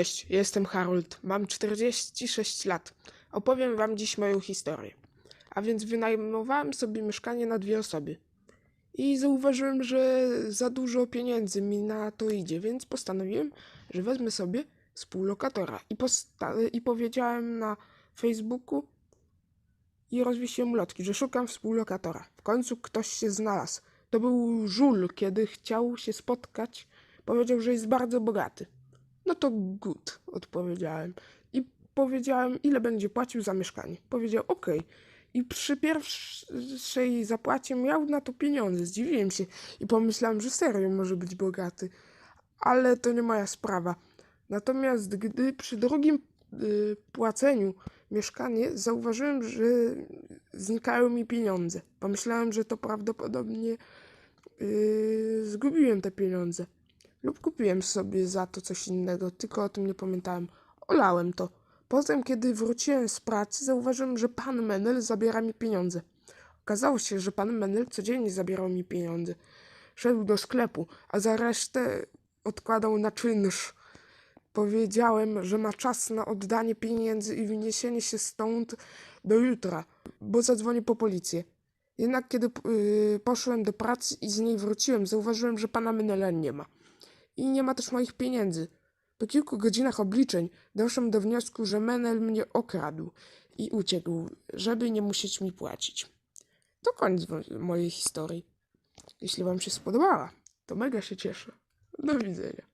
Cześć, jestem Harold, mam 46 lat. Opowiem wam dziś moją historię. A więc wynajmowałem sobie mieszkanie na dwie osoby. I zauważyłem, że za dużo pieniędzy mi na to idzie, więc postanowiłem, że wezmę sobie współlokatora. I, i powiedziałem na Facebooku i rozwiesiłem ulotki, że szukam współlokatora. W końcu ktoś się znalazł. To był żul, kiedy chciał się spotkać. Powiedział, że jest bardzo bogaty. No to good, odpowiedziałem. I powiedziałem, ile będzie płacił za mieszkanie. Powiedział, okej. I przy pierwszej zapłacie miał na to pieniądze. Zdziwiłem się i pomyślałem, że serio może być bogaty. Ale to nie moja sprawa. Natomiast gdy przy drugim y, płaceniu mieszkanie, zauważyłem, że znikają mi pieniądze. Pomyślałem, że to prawdopodobnie y, zgubiłem te pieniądze. Lub kupiłem sobie za to coś innego, tylko o tym nie pamiętałem. Olałem to. Potem, kiedy wróciłem z pracy, zauważyłem, że pan Menel zabiera mi pieniądze. Okazało się, że pan Menel codziennie zabierał mi pieniądze. Szedł do sklepu, a za resztę odkładał na czynsz. Powiedziałem, że ma czas na oddanie pieniędzy i wyniesienie się stąd do jutra, bo zadzwonię po policję. Jednak kiedy yy, poszłem do pracy i z niej wróciłem, zauważyłem, że pana Menela nie ma i nie ma też moich pieniędzy. Po kilku godzinach obliczeń doszłem do wniosku, że Menel mnie okradł i uciekł, żeby nie musieć mi płacić. To koniec mo- mojej historii. Jeśli Wam się spodobała, to mega się cieszę. Do widzenia.